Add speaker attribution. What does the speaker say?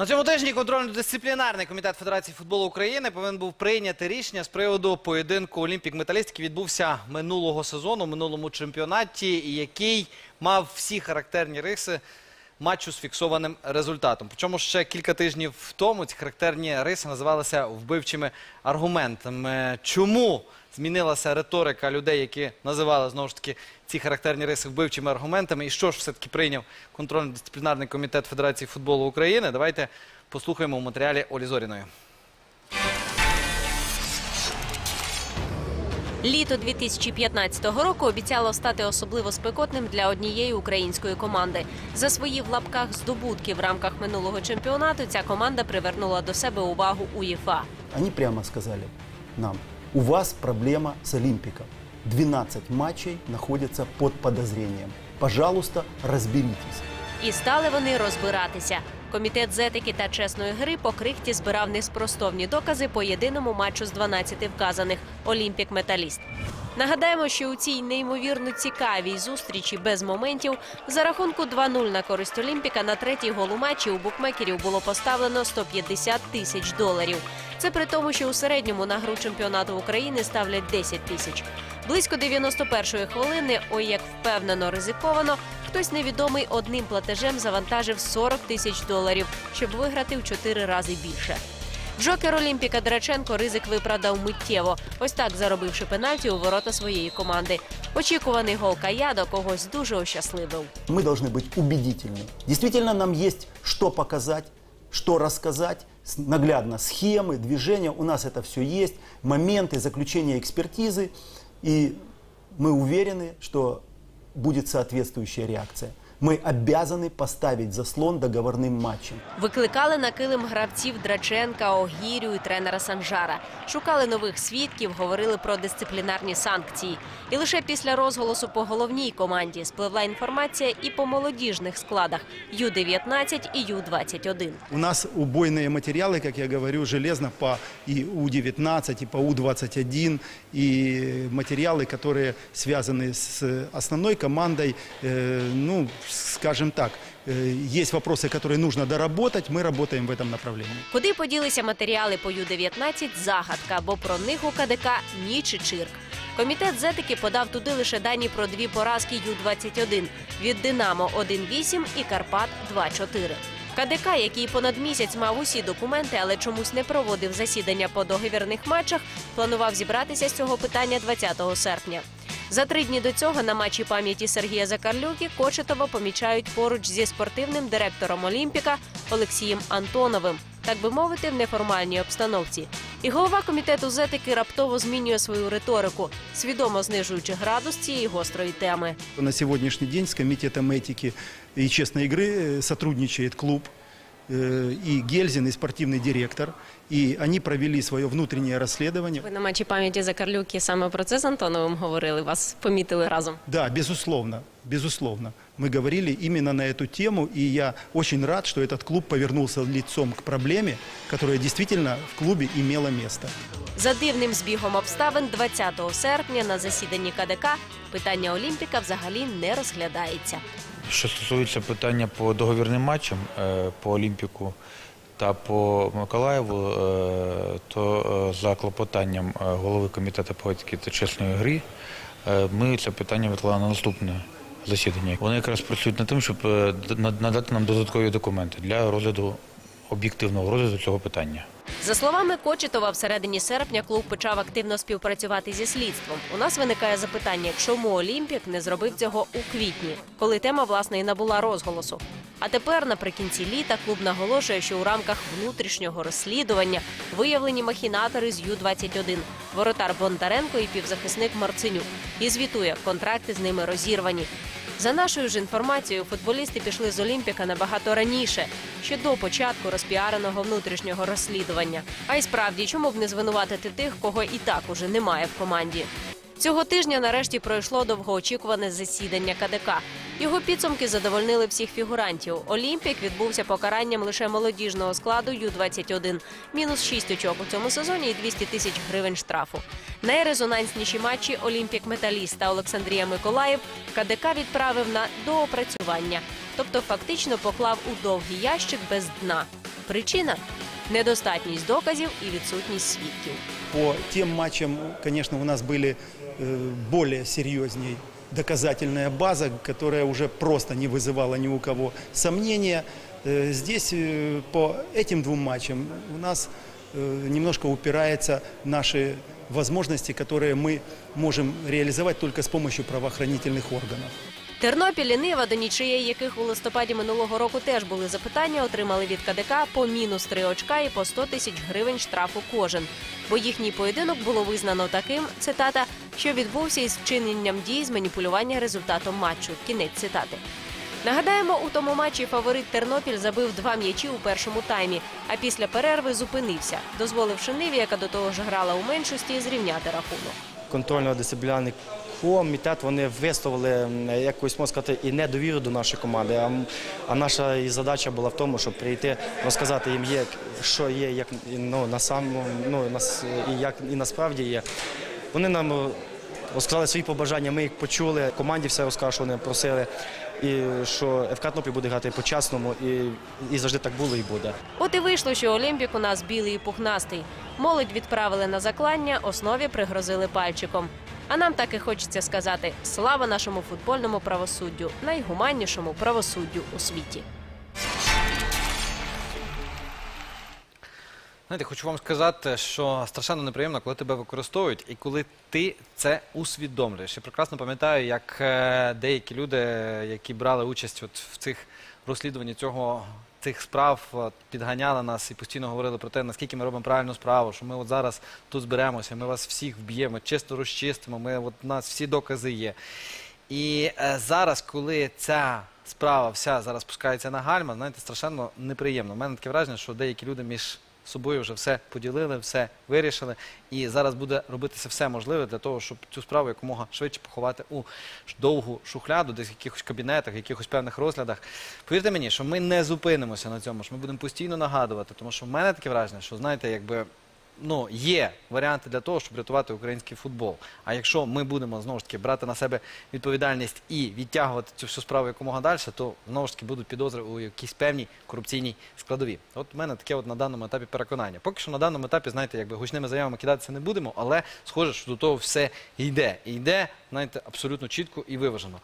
Speaker 1: На цьому тижні контрольно-дисциплінарний комітет Федерації футболу України повинен був прийняти рішення з приводу поєдинку Олімпік Металіст, який відбувся минулого сезону, минулому чемпіонаті, і який мав всі характерні риси матчу з фіксованим результатом. Причому ще кілька тижнів тому ці характерні риси називалися вбивчими аргументами. Чому змінилася риторика людей, які називали знову ж таки ці характерні риси вбивчими аргументами, і що ж все-таки прийняв контрольно-дисциплінарний комітет Федерації футболу України? Давайте послухаємо у матеріалі Олі Зоріної.
Speaker 2: Літо 2015 року обіцяло стати особливо спекотним для однієї української команди. За свої в лапках здобутки в рамках минулого чемпіонату ця команда привернула до себе увагу УЄФА.
Speaker 3: Они прямо сказали нам, у вас проблема с Олимпиком. 12 матчей находятся под подозрением. Пожалуйста, разберитесь.
Speaker 2: І стали вони розбиратися. Комітет з етики та чесної гри по крихті збирав неспростовні докази по єдиному матчу з 12 вказаних Олімпік Металіст. Нагадаємо, що у цій неймовірно цікавій зустрічі без моментів за рахунку 2-0 на користь Олімпіка на третій гол у матчі у букмекерів було поставлено 150 тисяч доларів. Це при тому, що у середньому на гру чемпіонату України ставлять 10 тисяч. Близько 91-ї хвилини, ой як впевнено ризиковано, хтось невідомий одним платежем завантажив 40 тисяч доларів, щоб виграти в 4 рази більше. Джокер Олімпіка Драченко ризик виправдав миттєво, ось так заробивши пенальті у ворота своєї команди. Очікуваний гол Каядо когось дуже ощасливив.
Speaker 3: Мы должны быть убедительны. Действительно, нам есть что показать, что рассказать, с- наглядно схемы, движения. У нас это все есть, моменты заключения экспертизы. И мы уверены, что будет соответствующая реакция. Мы обязаны поставить заслон договорным матчем.
Speaker 2: Викликали на килим гравців Драченка, Огірю і тренера Санжара. Шукали нових свідків, говорили про дисциплінарні санкції. І лише після розголосу по головній команді спливла інформація і по молодіжних складах Ю-19 і Ю-21.
Speaker 4: У нас убойные материалы, как я говорю, железно по и У-19, и по У-21, и материалы, которые связаны с основной командой, э, ну, скажем так, э, есть вопросы, которые нужно доработать, мы работаем в этом направлении.
Speaker 2: Куди поділися матеріали по Ю-19 – загадка, бо про них у КДК ніч і чирк. Комітет з етики подав туди лише дані про дві поразки Ю-21 від «Динамо» 1-8 і «Карпат» 2-4. КДК, який понад місяць мав усі документи, але чомусь не проводив засідання по договірних матчах, планував зібратися з цього питання 20 серпня. За три дні до цього на матчі пам'яті Сергія Закарлюки Кочетова помічають поруч зі спортивним директором Олімпіка Олексієм Антоновим, так би мовити, в неформальній обстановці. І голова комітету з етики раптово змінює свою риторику, свідомо знижуючи градус цієї гострої теми.
Speaker 4: На сегодняшний день с Комитетом этики и честной игры э, сотрудничает клуб э, и Гельзин, и спортивный директор. И они провели свое внутреннее расследование.
Speaker 2: Ви на матчі пам'яті Закарлюки саме про це з Антоновим говорили, вас помітили разом.
Speaker 4: Да, безусловно, безусловно. Мы говорили именно на эту тему, и я очень рад, что этот клуб повернулся лицом к проблеме, которая действительно в клубе имела место.
Speaker 2: За дивним збігом обставин 20 серпня на засіданні КДК питання Олімпіка взагалі не розглядається.
Speaker 5: Що стосується питання по договірним матчам е, по Олімпіку та по Миколаєву, е, то е, за клопотанням голови комітету по етики та чесної гри ми це питання відклали на наступне засідання. Вони якраз працюють над тим, щоб надати нам додаткові документи для розгляду об'єктивного розгляду цього питання.
Speaker 2: За словами Кочетова, всередині серпня клуб почав активно співпрацювати зі слідством. У нас виникає запитання, чому Олімпік не зробив цього у квітні, коли тема власне і набула розголосу. А тепер, наприкінці літа, клуб наголошує, що у рамках внутрішнього розслідування виявлені махінатори з Ю-21, воротар Бондаренко і півзахисник Марценюк. І звітує, контракти з ними розірвані. За нашою ж інформацією, футболісти пішли з Олімпіка набагато раніше, ще до початку розпіареного внутрішнього розслідування. А й справді, чому б не звинуватити тих, кого і так уже немає в команді? Цього тижня нарешті пройшло довгоочікуване засідання КДК. Його підсумки задовольнили всіх фігурантів. Олімпік відбувся покаранням лише молодіжного складу Ю-21. Мінус 6 очок у цьому сезоні і 200 тисяч гривень штрафу. Найрезонансніші матчі Олімпік Металіст та Олександрія Миколаїв КДК відправив на доопрацювання, тобто фактично поклав у довгий ящик без дна. Причина недостатність доказів і відсутність свідків.
Speaker 4: По тем матчам, конечно, у нас были э, более серьезней доказательная база, которая уже просто не вызывала ни у кого сомнения. Э, Здесь э, по этим двум матчам у нас э, немножко упирается наши возможности, которые мы можем реализовать только с помощью правоохранительных органов.
Speaker 2: Тернопіль і Нива, до нічиєї яких у листопаді минулого року теж були запитання, отримали від КДК по мінус 3 очка і по 100 тисяч гривень штрафу кожен. Бо їхній поєдинок було визнано таким, цитата, що відбувся із вчиненням дій з маніпулювання результатом матчу. Кінець цитати. Нагадаємо, у тому матчі фаворит Тернопіль забив два м'ячі у першому таймі, а після перерви зупинився, дозволивши Ниві, яка до того ж грала у меншості, зрівняти рахунок.
Speaker 6: контрольно-дисциплінарний комітет вони висловили м, якусь можна сказати і недовіру до нашої команди. А, а наша і задача була в тому, щоб прийти, розказати їм, є, що є, як ну на самому ну нас і як і насправді є. Вони нам е, розказали свої побажання. Ми їх почули. Команді все розказали, що вони просили. І що ФК Тернопіль буде грати по-чесному, і, і завжди так було і буде.
Speaker 2: От і вийшло, що Олімпік у нас білий і пухнастий. Молодь відправили на заклання, основі пригрозили пальчиком. А нам так і хочеться сказати: слава нашому футбольному правосуддю, найгуманнішому правосуддю у світі.
Speaker 1: Знаєте, хочу вам сказати, що страшенно неприємно, коли тебе використовують і коли ти це усвідомлюєш. Я прекрасно пам'ятаю, як е, деякі люди, які брали участь от в цих розслідуванні цього. Цих справ підганяли нас і постійно говорили про те, наскільки ми робимо правильну справу, що ми от зараз тут зберемося, ми вас всіх вб'ємо, чисто розчистимо, ми, от, у нас всі докази є. І е, зараз, коли ця справа вся зараз пускається на гальма, знаєте, страшенно неприємно. У мене таке враження, що деякі люди між собою вже все поділили, все вирішили. І зараз буде робитися все можливе для того, щоб цю справу якомога швидше поховати у довгу шухляду, десь в якихось кабінетах, в якихось певних розглядах. Повірте мені, що ми не зупинимося на цьому, що ми будемо постійно нагадувати, тому що в мене таке враження, що знаєте, якби ну, є варіанти для того, щоб рятувати український футбол. А якщо ми будемо знову ж таки брати на себе відповідальність і відтягувати цю всю справу якомога далі, то знову ж таки будуть підозри у якійсь певній корупційній складові. От в мене таке от на даному етапі переконання. Поки що на даному етапі, знаєте, якби гучними заявами кидатися не будемо, але схоже, що до того все йде. І йде, знаєте, абсолютно чітко і виважено.